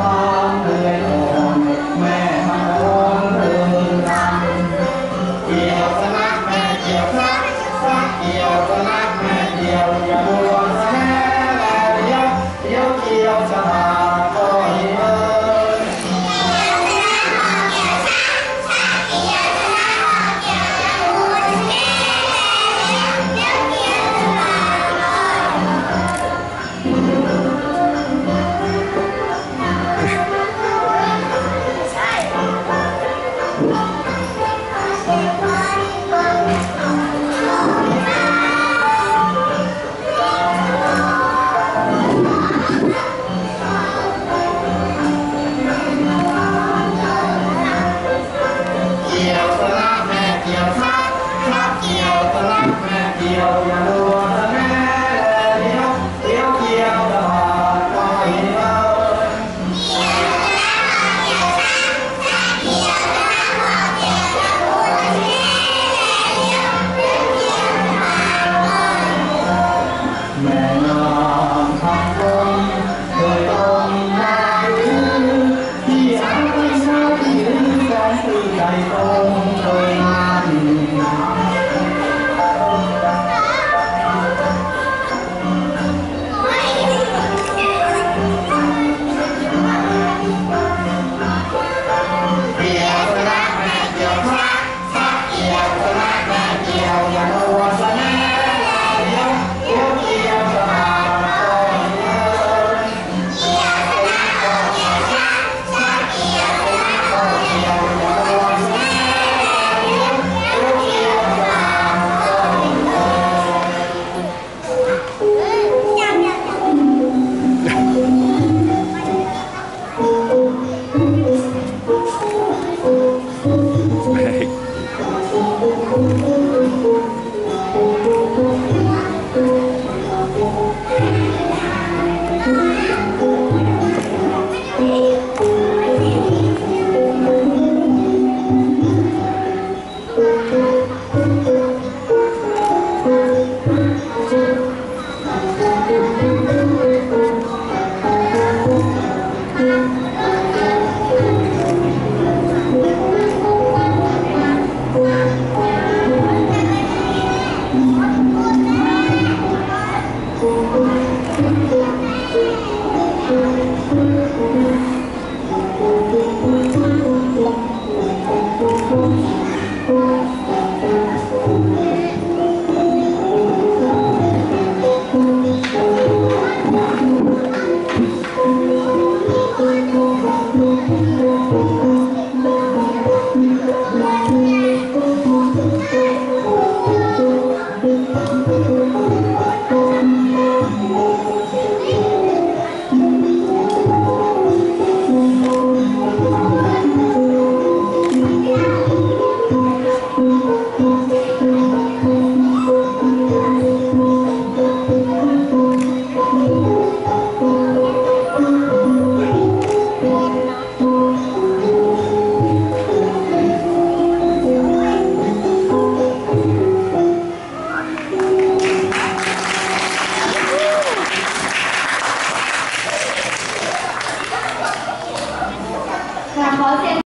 ความเหยอ่อนแม่ทำร้อเริงรำเกี่ยวสักแม่เกี่ยวสักสักเกี่ยวสักแม่เกี่ยว Mm-hmm.